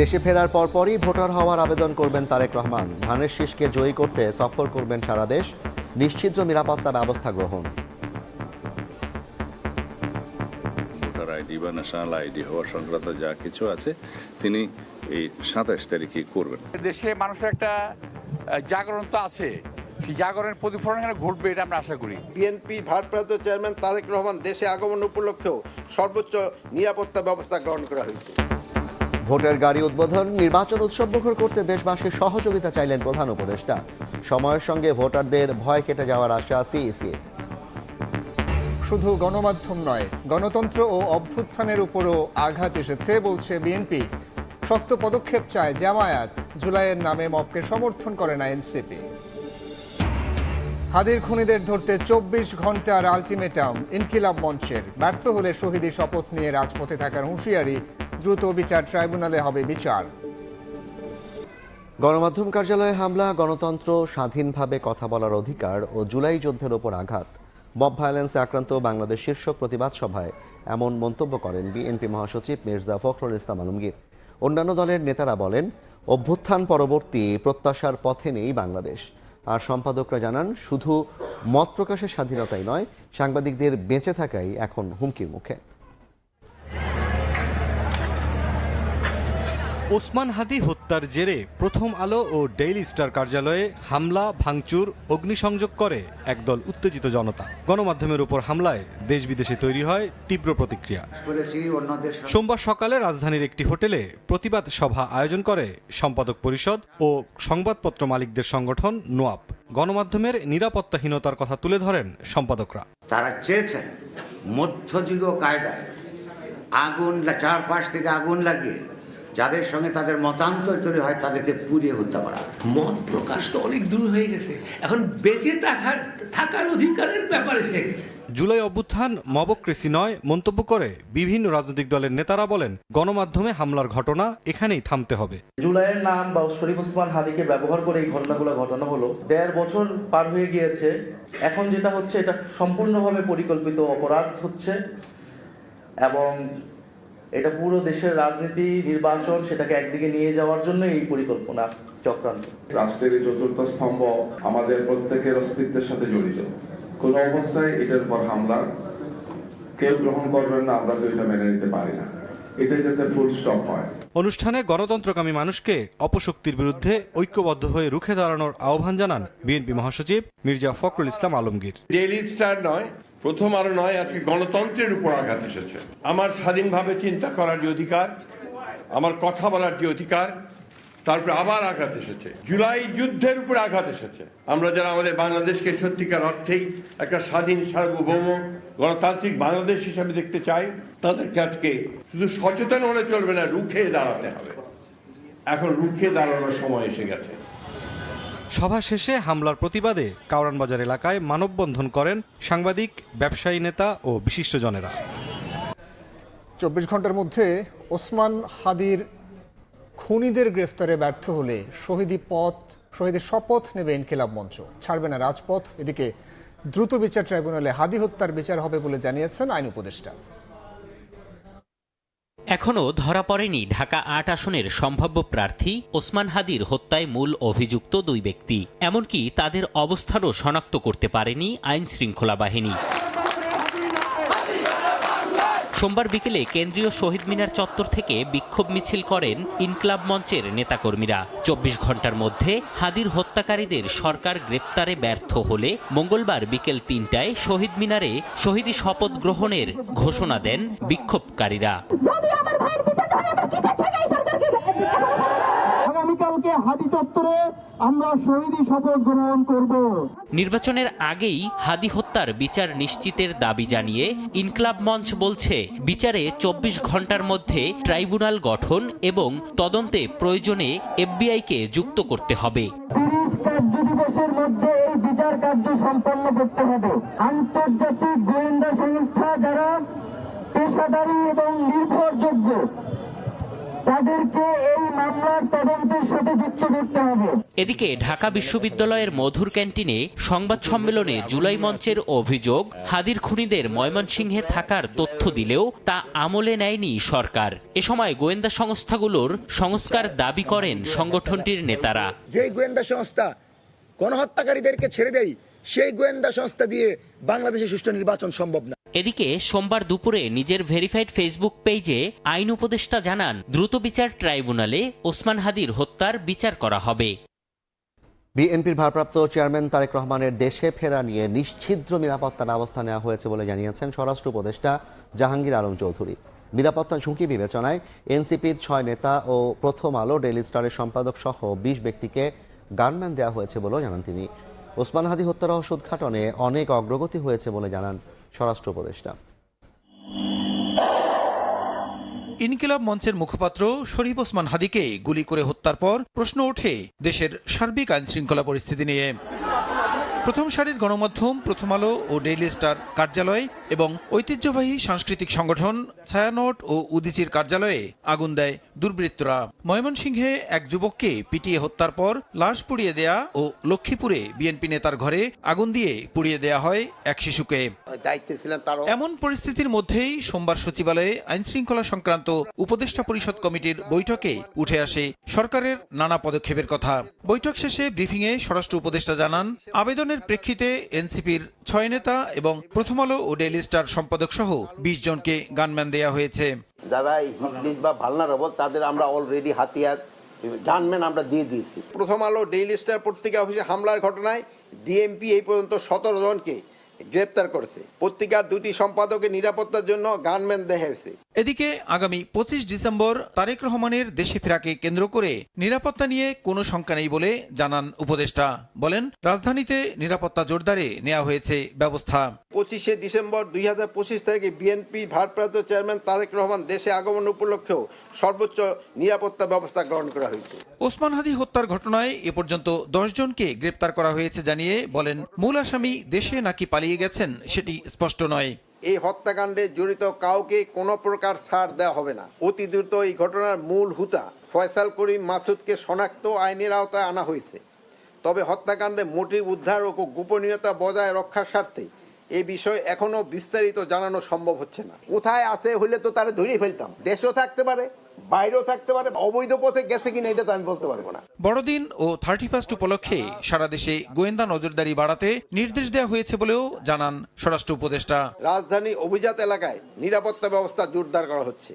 দেশে ফেরার পরপরই ভোটার হওয়ার আবেদন করবেন তারেক রহমান। ধানের শীষকে জয়ী করতে সফর করবেন সারা দেশ। নিশ্চিত নিরাপত্তা ব্যবস্থা গ্রহণ। ভোটার আইডি বা ন্যাশনাল আইডি হওয়া সংক্রান্ত যা কিছু আছে তিনি এই সাতাশ তারিখে করবেন। দেশে মানুষের একটা জাগরণ তো আছে। সেই জাগরণের প্রতিফলন এখানে ঘটবে এটা আমরা আশা করি। বিএনপি ভারপ্রাপ্ত চেয়ারম্যান তারেক রহমান দেশে আগমন উপলক্ষেও সর্বোচ্চ নিরাপত্তা ব্যবস্থা গ্রহণ করা হয়েছে। ভোটের গাড়ি উদ্বোধন, নির্বাচন উৎসবমুখর করতে দেশবাসীর সহযোগিতা চাইলেন প্রধান উপদেষ্টা। সময়ের সঙ্গে ভোটারদের ভয় কেটে যাওয়ার আশা সিইসি শুধু গণমাধ্যম নয়, গণতন্ত্র ও অভ্যুত্থানের উপরও আঘাত এসেছে বলছে বিএনপি। শক্ত পদক্ষেপ চায় জামায়াত, জুলাইয়ের নামে মপকে সমর্থন করে না এনসিপি। হাদির খুনিদের ধরতে চব্বিশ ঘণ্টার আলটিমেটাম ইনকিলাব মঞ্চের, ব্যর্থ হলে শহীদি শপথ নিয়ে রাজপথে থাকার হুঁশিয়ারি দ্রুত বিচার ট্রাইব্যুনালে হবে বিচার। গণমাধ্যম কার্যালয়ে হামলা, গণতন্ত্র, স্বাধীনভাবে কথা বলার অধিকার ও জুলাই যুদ্ধের ওপর আঘাত। মব ভায়োলেন্সে আক্রান্ত বাংলাদেশ শীর্ষ প্রতিবাদ সভায় এমন মন্তব্য করেন বিএনপি মহাসচিব মির্জা ফখরুল ইসলাম আলমগীর। অন্যান্য দলের নেতারা বলেন, অভ্যুত্থান পরবর্তী প্রত্যাশার পথে নেই বাংলাদেশ। আর সম্পাদকরা জানান, শুধু মত প্রকাশের স্বাধীনতাই নয়, সাংবাদিকদের বেঁচে থাকাই এখন হুমকির মুখে। ওসমান হাদি হত্যার জেরে প্রথম আলো ও ডেইলি স্টার কার্যালয়ে হামলা ভাঙচুর অগ্নিসংযোগ করে একদল উত্তেজিত জনতা। গণমাধ্যমের উপর হামলায় দেশ বিদেশে তৈরি হয় তীব্র প্রতিক্রিয়া। সোমবার সকালে রাজধানীর একটি হোটেলে প্রতিবাদ সভা আয়োজন করে সম্পাদক পরিষদ ও সংবাদপত্র মালিকদের সংগঠন নোয়াপ গণমাধ্যমের নিরাপত্তাহীনতার কথা তুলে ধরেন সম্পাদকরা। তারা চেয়েছেন মধ্যযুগ কায়দায় আগুন চারপাশ থেকে আগুন লাগিয়ে যাদের সঙ্গে তাদের মতান্তর তৈরি হয় তাদেরকে পুড়িয়ে হত্যা করা মত প্রকাশ তো অনেক দূর হয়ে গেছে। এখন বেঁচে থাকার থাকার অধিকারের ব্যাপারে এসে গেছে। জুলাই অভ্যুত্থান মবক্রেসি নয় মন্তব্য করে বিভিন্ন রাজনৈতিক দলের নেতারা বলেন গণমাধ্যমে হামলার ঘটনা এখানেই থামতে হবে। জুলাইয়ের নাম বা শরীফ ওসমান হাদিকে ব্যবহার করে এই ঘটনাগুলো ঘটানো হলো। দেড় বছর পার হয়ে গিয়েছে। এখন যেটা হচ্ছে এটা সম্পূর্ণভাবে পরিকল্পিত অপরাধ হচ্ছে এবং এটা পুরো দেশের রাজনীতি নির্বাচন সেটাকে একদিকে নিয়ে যাওয়ার জন্য এই পরিকল্পনা চক্রান্ত। রাষ্ট্রের এই চতুর্থ স্তম্ভ আমাদের প্রত্যেকের অস্তিত্বের সাথে জড়িত। কোন অবস্থায় এটার উপর হামলা কেউ গ্রহণ করবেন না আমরা তো এটা মেনে নিতে পারি না। এটা যাতে ফুল স্টপ হয়। অনুষ্ঠানে গণতন্ত্রকামী মানুষকে অপশক্তির বিরুদ্ধে ঐক্যবদ্ধ হয়ে রুখে দাঁড়ানোর আহ্বান জানান বিএনপি মহাসচিব মির্জা ফখরুল ইসলাম আলমগীর। ডেইলি স্টার নয় প্রথম আলো নয়, আজকে গণতন্ত্রের উপর আঘাত এসেছে। আমার স্বাধীনভাবে চিন্তা করার যে অধিকার, আমার কথা বলার যে অধিকার তারপরে আবার আঘাত এসেছে। জুলাই যুদ্ধের উপর আঘাত এসেছে। আমরা যারা আমাদের বাংলাদেশকে সত্যিকার অর্থেই একটা স্বাধীন, সার্বভৌম, গণতান্ত্রিক বাংলাদেশ হিসাবে দেখতে চাই, তাদেরকে আজকে শুধু সচেতন হলে চলবে না, রুখে দাঁড়াতে হবে। এখন রুখে দাঁড়ানোর সময় এসে গেছে। সভা শেষে হামলার প্রতিবাদে কাউরানবাজার এলাকায় মানববন্ধন করেন সাংবাদিক, ব্যবসায়ী নেতা ও বিশিষ্টজনেরা। চব্বিশ ঘণ্টার মধ্যে ওসমান হাদির খুনিদের গ্রেফতারে ব্যর্থ হলে শহীদি পথ, শহীদের শপথ নেবে ইনকিলাব মঞ্চ। ছাড়বে না রাজপথ, এদিকে দ্রুত বিচার ট্রাইব্যুনালে হাদি হত্যার বিচার হবে বলে জানিয়েছেন আইন উপদেষ্টা। এখনও ধরা পড়েনি ঢাকা আট আসনের সম্ভাব্য প্রার্থী ওসমান হাদির হত্যায় মূল অভিযুক্ত দুই ব্যক্তি। এমনকি তাদের অবস্থানও শনাক্ত করতে পারেনি আইনশৃঙ্খলা বাহিনী। সোমবার বিকেলে কেন্দ্রীয় শহীদ মিনার চত্বর থেকে বিক্ষোভ মিছিল করেন ইনকলাব মঞ্চের নেতাকর্মীরা। চব্বিশ ঘণ্টার মধ্যে হাদির হত্যাকারীদের সরকার গ্রেপ্তারে ব্যর্থ হলে মঙ্গলবার বিকেল তিনটায় শহীদ মিনারে শহীদি শপথ গ্রহণের ঘোষণা দেন বিক্ষোভকারীরা। আগামীকালকে হাদি চত্বরে আমরা শহীদি শপথ গ্রহণ করব। নির্বাচনের আগেই হাদি হত্যার বিচার নিশ্চিতের দাবি জানিয়ে ইনকলাব মঞ্চ বলছে বিচারে চব্বিশ ঘণ্টার মধ্যে ট্রাইব্যুনাল গঠন এবং তদন্তে প্রয়োজনে এফবিআইকে যুক্ত করতে হবে। তিরিশ কার্য দিবসের মধ্যে এই বিচার কার্য সম্পন্ন করতে হবে। আন্তর্জাতিক গোয়েন্দা সংস্থা যারা পেশাদারী এবং নির্ভরযোগ্য তাদেরকে এই মামলার তদন্তের সাথে যুক্ত করতে হবে। এদিকে ঢাকা বিশ্ববিদ্যালয়ের মধুর ক্যান্টিনে সংবাদ সম্মেলনে জুলাই মঞ্চের অভিযোগ হাদির খুনিদের ময়মনসিংহে থাকার তথ্য দিলেও তা আমলে নেয়নি সরকার। এ সময় গোয়েন্দা সংস্থাগুলোর সংস্কার দাবি করেন সংগঠনটির নেতারা। যে গোয়েন্দা সংস্থা গণহত্যাকারীদেরকে ছেড়ে দেয় সেই গোয়েন্দা সংস্থা দিয়ে বাংলাদেশে সুষ্ঠু নির্বাচন সম্ভব না। এদিকে সোমবার দুপুরে নিজের ভেরিফাইড ফেসবুক পেজে আইন উপদেষ্টা জানান দ্রুত বিচার ট্রাইব্যুনালে ওসমান হাদির হত্যার বিচার করা হবে। বিএনপির ভারপ্রাপ্ত চেয়ারম্যান তারেক রহমানের দেশে ফেরা নিয়ে নিশ্ছিদ্র নিরাপত্তা ব্যবস্থা নেওয়া হয়েছে বলে জানিয়েছেন স্বরাষ্ট্র উপদেষ্টা জাহাঙ্গীর আলম চৌধুরী। নিরাপত্তা ঝুঁকি বিবেচনায় এনসিপির ছয় নেতা ও প্রথম আলো ডেইলি স্টারের সম্পাদক সহ বিশ ব্যক্তিকে গানম্যান দেওয়া হয়েছে বলেও জানান তিনি। ওসমান হাদি হত্যা রহস্য উদ্ঘাটনে অনেক অগ্রগতি হয়েছে বলে জানান স্বরাষ্ট্র উপদেষ্টা। ইনকিলাব মঞ্চের মুখপাত্র শরীফ ওসমান হাদিকে গুলি করে হত্যার পর প্রশ্ন ওঠে দেশের সার্বিক আইন শৃঙ্খলা পরিস্থিতি নিয়ে। প্রথম সারির গণমাধ্যম প্রথম আলো ও ডেইলি স্টার কার্যালয় এবং ঐতিহ্যবাহী সাংস্কৃতিক সংগঠন ছায়ানট ও উদিচির কার্যালয়ে আগুন দেয় দুর্বৃত্তরা। ময়মনসিংহে এক যুবককে পিটিয়ে হত্যার পর লাশ পুড়িয়ে দেয়া ও লক্ষ্মীপুরে বিএনপি নেতার ঘরে আগুন দিয়ে পুড়িয়ে দেয়া হয় এক শিশুকে। এমন পরিস্থিতির মধ্যেই সোমবার সচিবালয়ে আইন শৃঙ্খলা সংক্রান্ত উপদেষ্টা পরিষদ কমিটির বৈঠকে উঠে আসে সরকারের নানা পদক্ষেপের কথা। বৈঠক শেষে ব্রিফিংয়ে স্বরাষ্ট্র উপদেষ্টা জানান আবেদনের প্রেক্ষিতে এনসিপির ছয় নেতা এবং প্রথম আলো ও ডেইলি স্টার সম্পাদক সহ বিশ জনকে গানম্যান দেয়া হয়েছে। যারা হিটলিস্ট বা ভালনারেবল তাদের আমরা অলরেডি হাতিয়ার গানম্যান আমরা দিয়ে দিয়েছি। প্রথম আলো ডেইলি স্টার পত্রিকা অফিসে হামলার ঘটনায় ডিএমপি এই পর্যন্ত সতেরো জনকে গ্রেপ্তার করেছে। পত্রিকার দুটি সম্পাদকের নিরাপত্তার জন্য গানম্যান দেওয়া হয়েছে। এদিকে আগামী পঁচিশ ডিসেম্বর তারেক রহমানের দেশে ফেরাকে কেন্দ্র করে নিরাপত্তা নিয়ে কোনো শঙ্কা নেই বলে জানান উপদেষ্টা। বলেন রাজধানীতে নিরাপত্তা জোরদারে নেওয়া হয়েছে ব্যবস্থা। পঁচিশে ডিসেম্বর দুই হাজার পঁচিশ তারিখে বিএনপি ভারপ্রাপ্ত চেয়ারম্যান তারেক রহমান দেশে আগমন উপলক্ষেও সর্বোচ্চ নিরাপত্তা ব্যবস্থা গ্রহণ করা হয়েছে। ওসমান হাদি হত্যার ঘটনায় এ পর্যন্ত দশ জনকে গ্রেপ্তার করা হয়েছে জানিয়ে বলেন মূল আসামি দেশে নাকি পালিয়ে গেছেন সেটি স্পষ্ট নয়। এই হত্যাকাণ্ডে জড়িত কাউকে কোনো প্রকার ছাড় দেওয়া হবে না। অতি দ্রুত এই ঘটনার মূল হুতা ফয়সাল করিম মাসুদকে শনাক্ত আইনের আওতায় আনা হয়েছে। তবে হত্যাকাণ্ডে মোটিভ উদ্ধার ও গোপনীয়তা বজায় রক্ষার স্বার্থে এই বিষয়ে এখনও বিস্তারিত জানানো সম্ভব হচ্ছে না। কোথায় আছে হইলে তো তারা ধরিয়ে ফেলতাম। দেশও থাকতে পারে বাইরেও থাকতে পারে অবৈধ পথে গেছে কিনা এটা তো আমি বলতে পারব না। বড়দিন ও থার্টি ফার্স্ট উপলক্ষে সারা দেশে গোয়েন্দা নজরদারি বাড়াতে নির্দেশ দেওয়া হয়েছে বলেও জানান স্বরাষ্ট্র উপদেষ্টা। রাজধানী অভিজাত এলাকায় নিরাপত্তা ব্যবস্থা জোরদার করা হচ্ছে।